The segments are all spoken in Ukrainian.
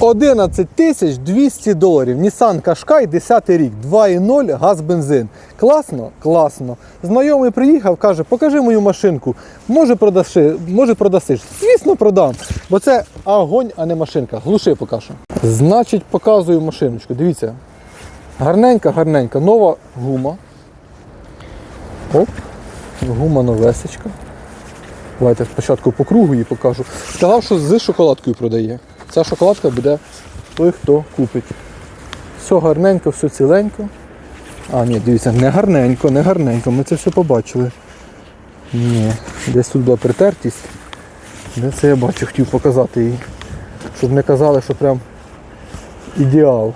11 тисяч 200 доларів. Nissan Qashqai 10 рік, 2.0 газ бензин. Класно? Класно. Знайомий приїхав, каже, покажи мою машинку. Може продаши, може продасиш. Звісно, продам. Бо це огонь, а не машинка. Глуши покажу. Значить, показую машиночку. Дивіться. Гарненька, гарненька, нова гума. Оп, гума новесечка. Давайте спочатку по кругу її покажу. Сказав, що з шоколадкою продає. Ця шоколадка буде той, хто купить. Все гарненько, все ціленько. А, ні, дивіться, не гарненько, не гарненько. Ми це все побачили. Ні, десь тут була притертість. Це я бачу, хотів показати її. Щоб не казали, що прям ідеал.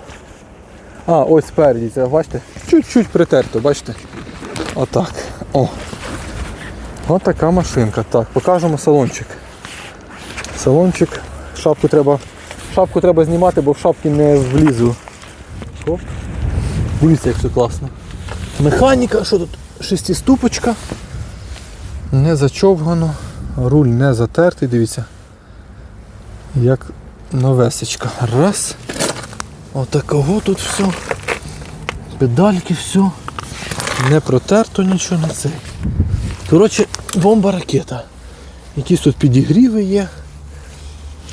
А, ось спереді, це бачите? Чуть-чуть притерто, бачите? Отак. О. Ось така машинка. Так, покажемо салончик. Салончик. Шапку треба, шапку треба знімати, бо в шапки не влізу. Оп. Дивіться, як все класно. Механіка, що тут? Шестиступочка. Не зачовгано. Руль не затертий, дивіться. Як новесечка. Раз. Отакого тут все. Педальки все. Не протерто нічого на цей. Коротше, бомба ракета. Якісь тут підігріви є.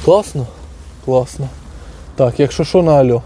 Класно? Класно. Так, якщо що на альо.